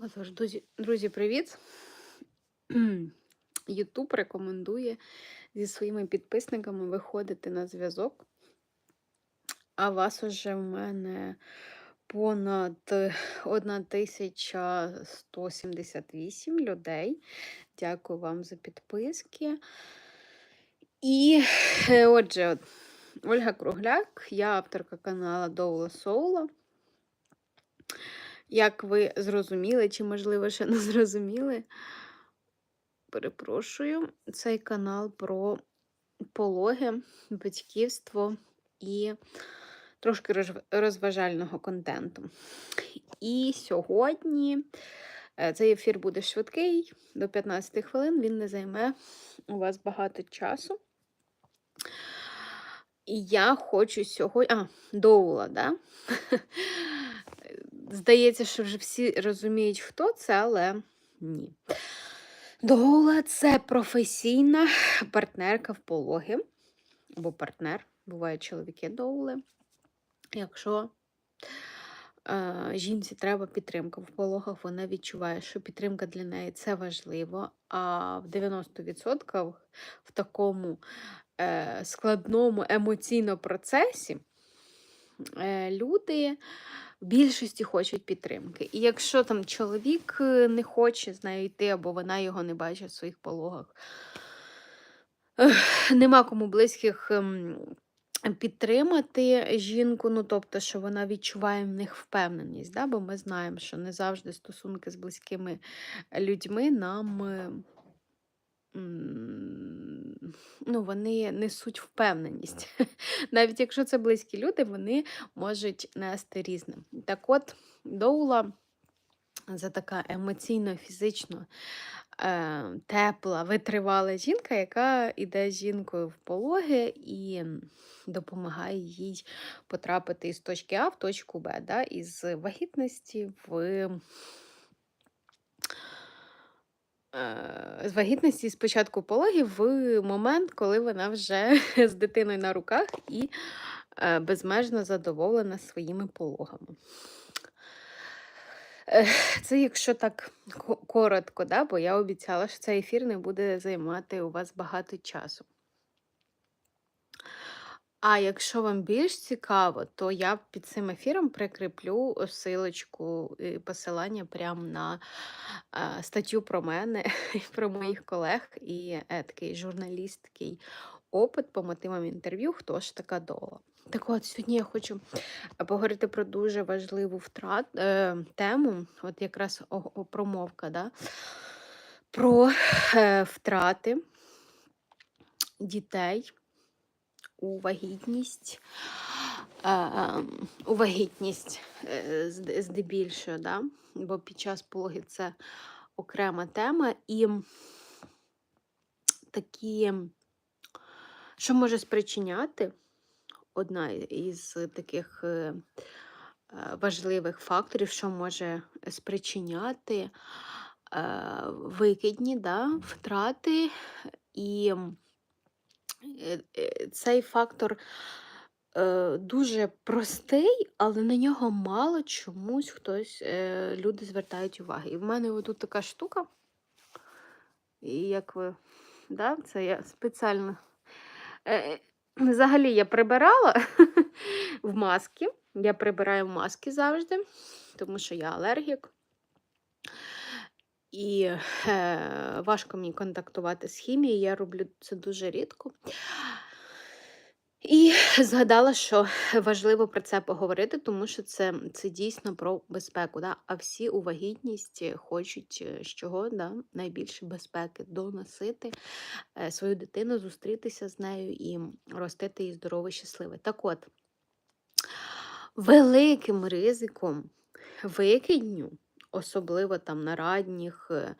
Отож, друзі, привіт! Ютуб рекомендує зі своїми підписниками виходити на зв'язок. А вас уже в мене понад 1178 людей. Дякую вам за підписки. І е, отже, Ольга Кругляк, я авторка каналу Доула Соула. Як ви зрозуміли, чи, можливо, ще не зрозуміли, перепрошую, цей канал про пологи, батьківство і трошки розважального контенту. І сьогодні е, цей ефір буде швидкий, до 15 хвилин, він не займе у вас багато часу. І я хочу сьогодні. А, доула, да? Здається, що вже всі розуміють, хто це, але ні. Доула це професійна партнерка в пологи. Або партнер, бувають чоловіки доули. Якщо е, жінці треба підтримка в пологах, вона відчуває, що підтримка для неї це важливо. А в 90% в такому е, складному емоційному процесі е, люди в більшості хочуть підтримки. І якщо там чоловік е, не хоче з нею йти, або вона його не бачить в своїх пологах, нема кому близьких. ем, Підтримати жінку, ну тобто, що вона відчуває в них впевненість, да? бо ми знаємо, що не завжди стосунки з близькими людьми нам е, ну, вони несуть впевненість. Навіть якщо це близькі люди, вони можуть нести різним. Так от, доула це така емоційно, фізично е, тепла, витривала жінка, яка йде з жінкою в пологи і допомагає їй потрапити із точки А в точку Б, да, із вагітності в з вагітності спочатку пологів в момент, коли вона вже з дитиною на руках і е, безмежно задоволена своїми пологами. Е, Це якщо так коротко, да? бо я обіцяла, що цей ефір не буде займати у вас багато часу. А якщо вам більш цікаво, то я під цим ефіром прикріплю силочку і посилання прямо на е, статтю про мене і про моїх колег, і е, такий журналістський опит по мотивам інтерв'ю, хто ж така дола. Так от, сьогодні я хочу поговорити про дуже важливу втрат, е, тему, от якраз промовка, да? про е, втрати дітей у вагітність, ем, у вагітність е, здебільшого, да? бо під час пологів це окрема тема. І такі, що може спричиняти, одна із таких е, е, важливих факторів, що може спричиняти викидні да, втрати. І цей фактор е, дуже простий, але на нього мало чомусь хтось, е, люди звертають увагу. І в мене отут така штука, і як ви, да, це я спеціально. Е, Взагалі я прибирала в маски. Я прибираю в маски завжди, тому що я алергік. І е, важко мені контактувати з хімією, я роблю це дуже рідко. І згадала, що важливо про це поговорити, тому що це, це дійсно про безпеку. Да? А всі у вагітність хочуть е, з чого да? найбільше безпеки доносити е, свою дитину, зустрітися з нею і ростити її здорове, щасливе. Так от, великим ризиком викидню, особливо там на ранніх е,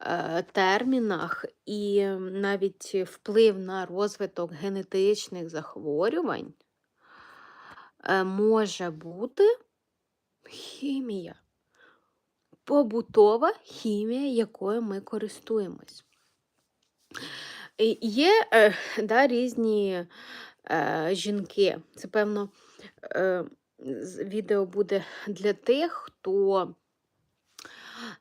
е, термінах, і навіть вплив на розвиток генетичних захворювань е, може бути хімія, побутова хімія, якою ми користуємось. Є да, різні жінки. Це, певно, відео буде для тих, хто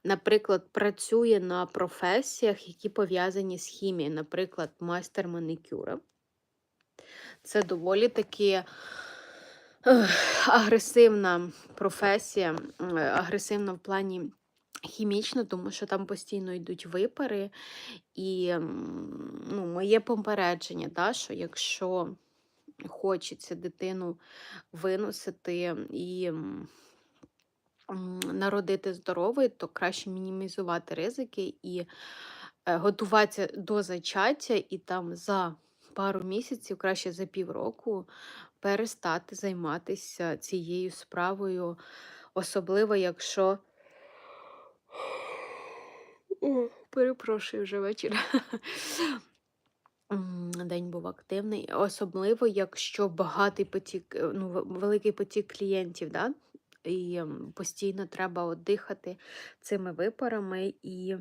наприклад, працює на професіях, які пов'язані з хімією, наприклад, майстер манікюра. Це доволі таки агресивна професія, е, агресивна в плані хімічно, тому що там постійно йдуть випари. І ну, моє попередження, да, що якщо хочеться дитину виносити і народити здоровою, то краще мінімізувати ризики і е, готуватися до зачаття, і там за пару місяців, краще за півроку, перестати займатися цією справою, особливо якщо. Перепрошую вже вечір. День був активний, особливо, якщо багатий потік, е, ну, великий потік клієнтів, да? І постійно треба дихати цими випарами. І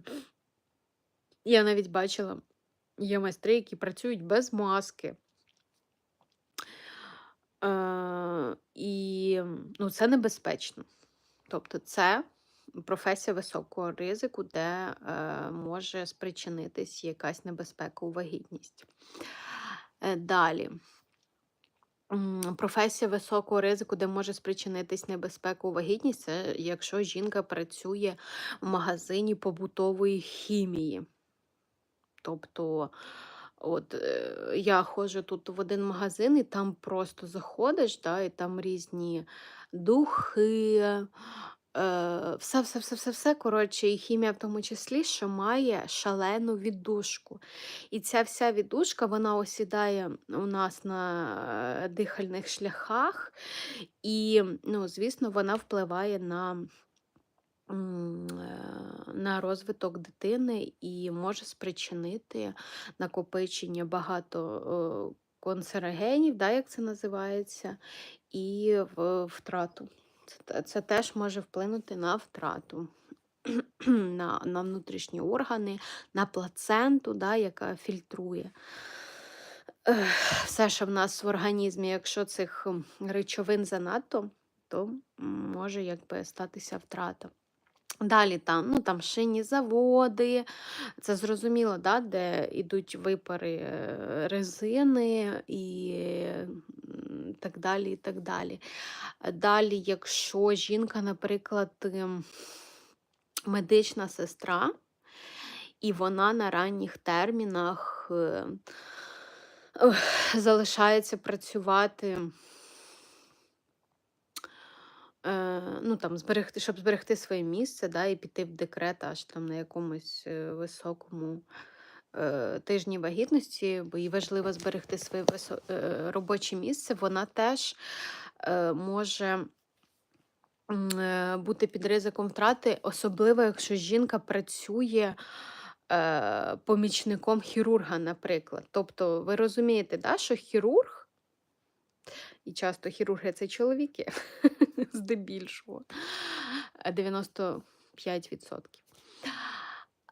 я навіть бачила, є майстри, які працюють без маски. Е, і ну, це небезпечно. Тобто, це професія високого ризику, де е, може спричинитись якась небезпека у вагітність. Е, Далі. Професія високого ризику, де може спричинитись небезпека у вагітність, це якщо жінка працює в магазині побутової хімії. Тобто, от е, я ходжу тут в один магазин, і там просто заходиш, да, і там різні духи, е, все, все, все, все, все, коротше, і хімія в тому числі, що має шалену віддушку. І ця вся віддушка, вона осідає у нас на дихальних шляхах, і, ну, звісно, вона впливає на е, на розвиток дитини і може спричинити накопичення багато е, канцерогенів, да, як це називається, і втрату. Це, теж може вплинути на втрату. На, на внутрішні органи, на плаценту, да, яка фільтрує все, що в нас в організмі. Якщо цих речовин занадто, то може якби статися втрата. Далі там, ну там шинні заводи, це зрозуміло, да, де йдуть випари е, резини і так далі. і так далі. Далі, якщо жінка, наприклад, ем, медична сестра, і вона на ранніх термінах е, залишається працювати. Е, ну, там, зберегти, щоб зберегти своє місце, да, і піти в декрет аж там на якомусь е, високому тижні вагітності, бо їй важливо зберегти своє е, робоче місце, вона теж е, може е, бути під ризиком втрати, особливо якщо жінка працює. е, Помічником хірурга, наприклад. Тобто, ви розумієте, да, що хірург і часто хірурги це чоловіки, здебільшого, е, 95%.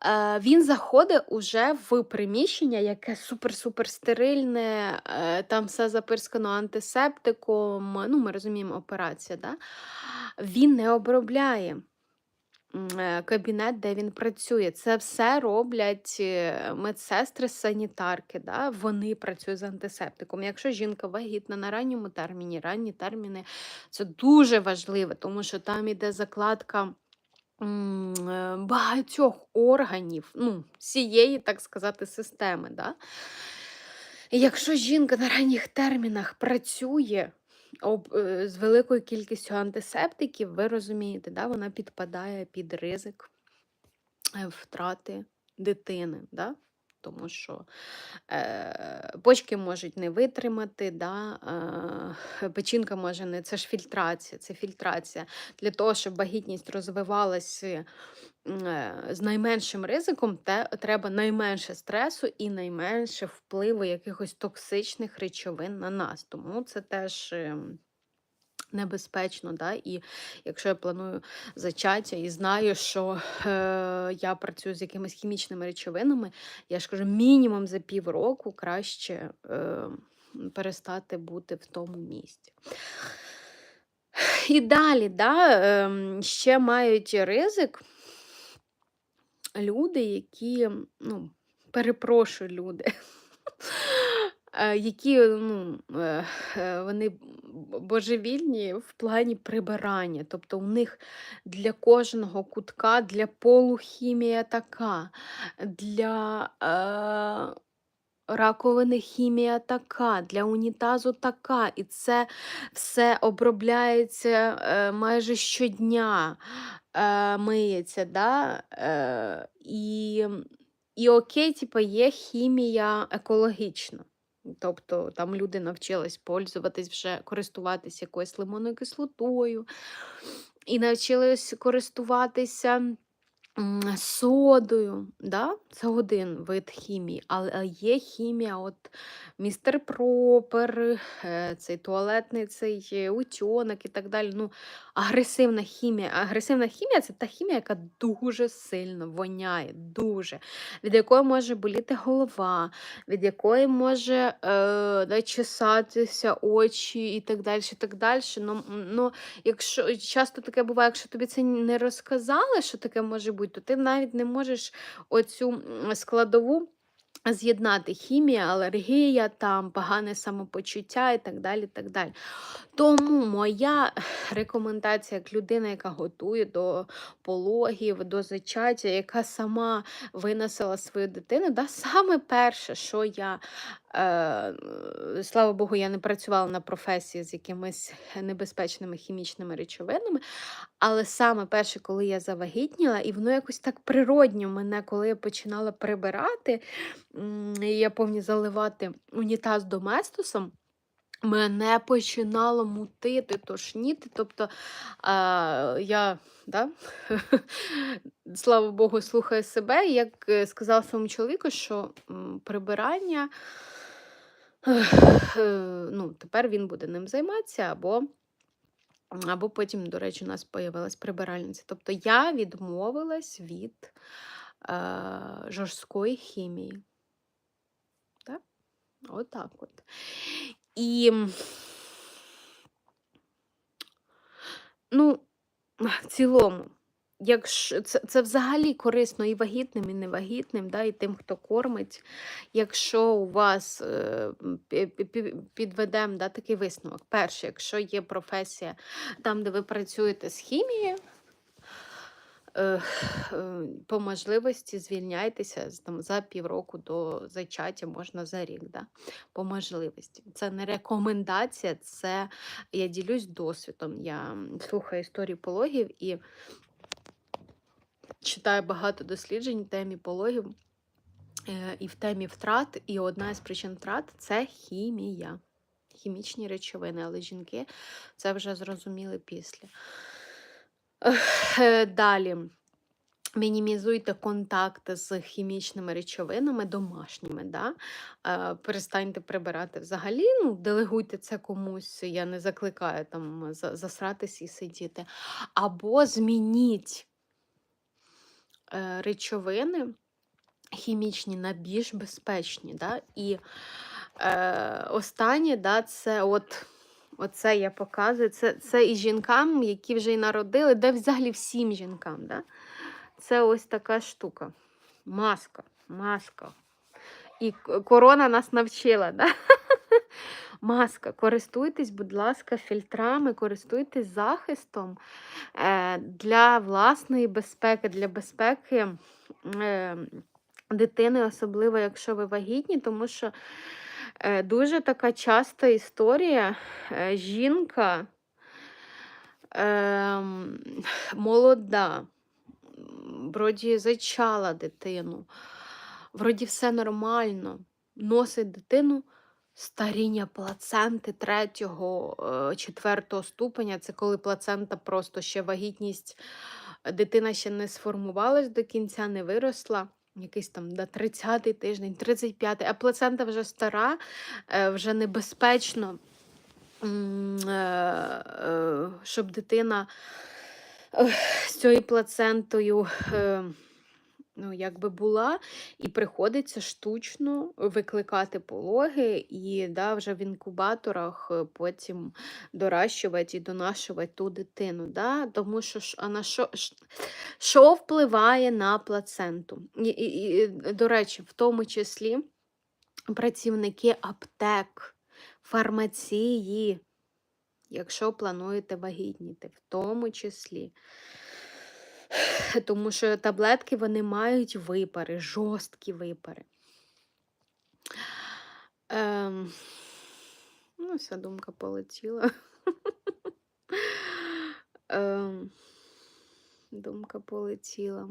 Е, Він заходить уже в приміщення, яке супер-супер стерильне, е, там все запирскано антисептиком. Ну, ми розуміємо, операція. Да? Він не обробляє е, кабінет, де він працює. Це все роблять медсестри, санітарки. Да? Вони працюють з антисептиком. Якщо жінка вагітна на ранньому терміні, ранні терміни це дуже важливо, тому що там іде закладка. Е, Багатьох органів, ну, всієї, так сказати, системи. Да? Якщо жінка на ранніх термінах працює об, е, з великою кількістю антисептиків, ви розумієте, да, вона підпадає під ризик е, втрати дитини. Да? Тому що е, почки можуть не витримати, да? е, печінка може не. Це ж фільтрація, це фільтрація. Для того, щоб вагітність розвивалася е, з найменшим ризиком, те, треба найменше стресу і найменше впливу якихось токсичних речовин на нас. Тому це теж. Небезпечно, да? і якщо я планую зачаття і знаю, що е, я працюю з якимись хімічними речовинами, я ж кажу, мінімум за півроку краще е, перестати бути в тому місці. І далі, да, е, ще мають ризик люди, які, ну, перепрошую, люди, які, ну, е, е, вони божевільні в плані прибирання. Тобто у них для кожного кутка, для полу хімія така, для е, раковини хімія така, для унітазу така. І це все обробляється е, майже щодня, е, миється. Да? Е, і, і окей, типу, є хімія екологічна. Тобто там люди навчились пользуватись вже, користуватися якоюсь лимонною кислотою, і навчились користуватися содою. Да? Це один вид хімії, але є хімія, от містер Пропер, е, цей туалетний цей е, утьонок і так далі. Ну, агресивна хімія. Агресивна хімія це та хімія, яка дуже сильно воняє, дуже, від якої може боліти голова, від якої може е, чесатися очі і так далі. так далі. Ну, ну, якщо часто таке буває, якщо тобі це не розказали, що таке може бути, то ти навіть не можеш оцю складову. З'єднати хімія, алергія, там погане самопочуття і так далі. так далі. Тому моя рекомендація як людина, яка готує до пологів, до зачаття, яка сама виносила свою дитину, да, саме перше, що я, е, слава Богу, я не працювала на професії з якимись небезпечними хімічними речовинами. Але саме перше, коли я завагітніла, і воно якось так природньо мене, коли я починала прибирати, я повні заливати унітаз доместосом. Мене починало мутити, тошніти. Тобто а, я, да? слава Богу, слухаю себе, як е, сказала своєму чоловіку, що прибирання, е, ну, тепер він буде ним займатися, або, або потім, до речі, у нас появилась прибиральниця. Тобто я відмовилась від е, жорсткої хімії. Так? Отак от. І, ну, в цілому, якщо це, це взагалі корисно і вагітним, і невагітним, да, і тим, хто кормить. Якщо у вас е, підведемо да, такий висновок. Перше, якщо є професія там, де ви працюєте з хімією, по можливості звільняйтеся там, за півроку до зачаття, можна за рік. Да? По можливості. Це не рекомендація, це я ділюсь досвідом. Я слухаю історії пологів і читаю багато досліджень в темі пологів е, і в темі втрат. І одна із причин втрат це хімія. Хімічні речовини, але жінки це вже зрозуміли після. Далі. Мінімізуйте контакти з хімічними речовинами домашніми. Да? Е, перестаньте прибирати взагалі, ну, делегуйте це комусь, я не закликаю там засратись і сидіти. Або змініть е, речовини хімічні на більш безпечні. Да? І е, останнє, да, це от. Оце я показую. Це, це і жінкам, які вже й народили, де взагалі всім жінкам. Да? Це ось така штука. Маска. Маска. І корона нас навчила. Да? Маска. Користуйтесь, будь ласка, фільтрами, користуйтесь захистом е, для власної безпеки, для безпеки е, дитини, особливо, якщо ви вагітні, тому що дуже така часта історія. Е, жінка ем, молода, вроді зачала дитину, вроді все нормально, носить дитину. Старіння плаценти третього, е, четвертого ступеня. Це коли плацента просто ще вагітність, е, дитина ще не сформувалась до кінця, не виросла. Якийсь там да, 30-й тиждень, 35-й, а плацента вже стара, е, вже небезпечно, е, е, щоб дитина з цією плацентою е, ну, якби була, і приходиться штучно викликати пологи, і да, вже в інкубаторах е, потім доращувати і донашувати ту дитину. Да? Тому що а на що, що впливає на плаценту? І, і, і, до речі, в тому числі працівники аптек, фармації, якщо плануєте вагітніти, в тому числі. Тому що таблетки вони мають випари, жорсткі випари. Ем... Ну, вся думка полетіла. ем... Думка полетіла.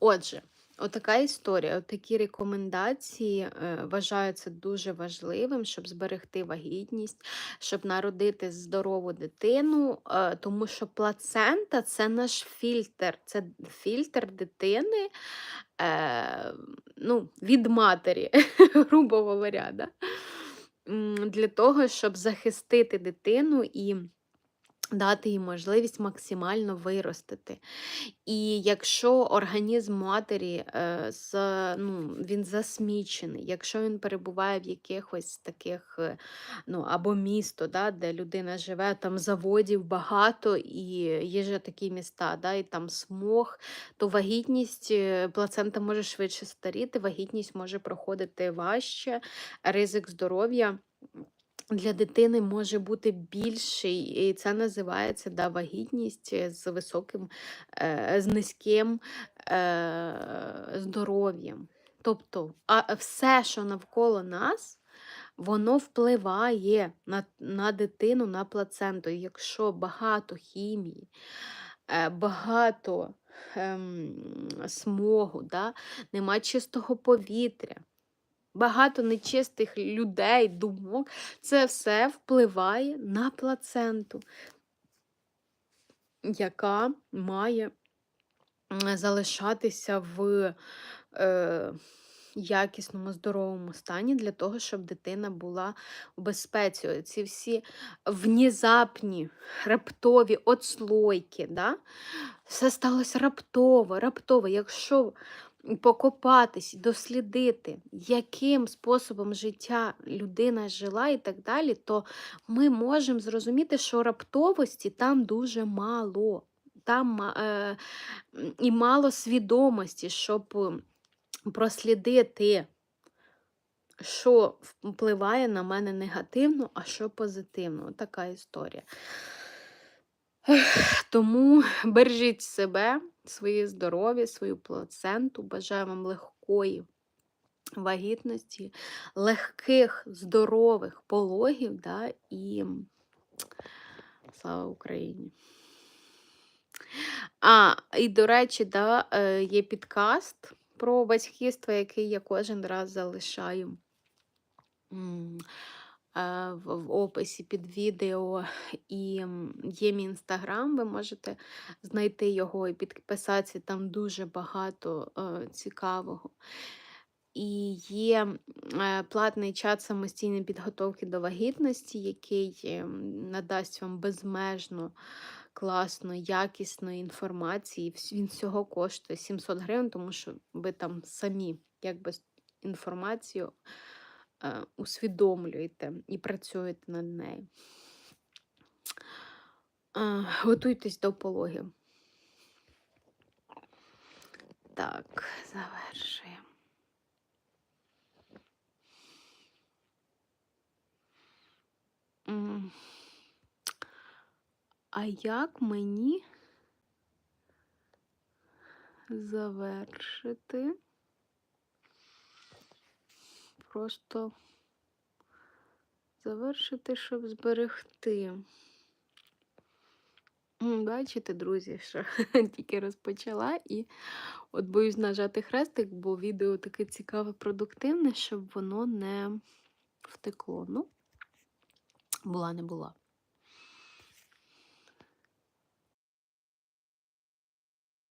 Отже, отака історія, отакі рекомендації е, вважаються дуже важливим, щоб зберегти вагітність, щоб народити здорову дитину, е, тому що плацента це наш фільтр, це фільтр дитини е, ну, від матері, грубо говоря, да? Для того, щоб захистити дитину і дати їй можливість максимально виростити. І якщо організм матері е, з, ну, він засмічений, якщо він перебуває в якихось таких, е, ну, або місто, да, де людина живе, там заводів багато, і є ж такі міста, да, і там смог, то вагітність, е, плацента може швидше старіти, вагітність може проходити важче, ризик здоров'я для дитини може бути більший, і це називається да, вагітність е, з високим, е, з низьким е, здоров'ям. Тобто, а все, що навколо нас, воно впливає на, на дитину, на плаценту. Якщо багато хімії, багато ем, смогу, да, нема чистого повітря багато нечистих людей, думок, це все впливає на плаценту, яка має залишатися в е, якісному, здоровому стані для того, щоб дитина була у безпеці. Ці всі внезапні, раптові отслойки, да? все сталося раптово, раптово. Якщо покопатись, дослідити, яким способом життя людина жила і так далі, то ми можемо зрозуміти, що раптовості там дуже мало. Там е, і мало свідомості, щоб прослідити, що впливає на мене негативно, а що позитивно. Така історія. Тому бережіть себе, своє здоров'я, свою плаценту. Бажаю вам легкої вагітності, легких, здорових пологів да, і слава Україні. А, і, до речі, да, е, є підкаст про батьківство, який я кожен раз залишаю в описі під відео, і є мій інстаграм, ви можете знайти його і підписатися, там дуже багато е, цікавого. І є е, платний чат самостійної підготовки до вагітності, який е, надасть вам безмежно класної, якісної інформації. Він всього коштує 700 гривень, тому що ви там самі якби інформацію усвідомлюєте і працюєте над нею. Готуйтесь до пологів. Так, завершуємо. А як мені завершити? Просто завершити, щоб зберегти. Бачите, друзі, що тільки розпочала і от боюсь нажати хрестик, бо відео таке цікаве, продуктивне, щоб воно не втекло. Ну, була не була.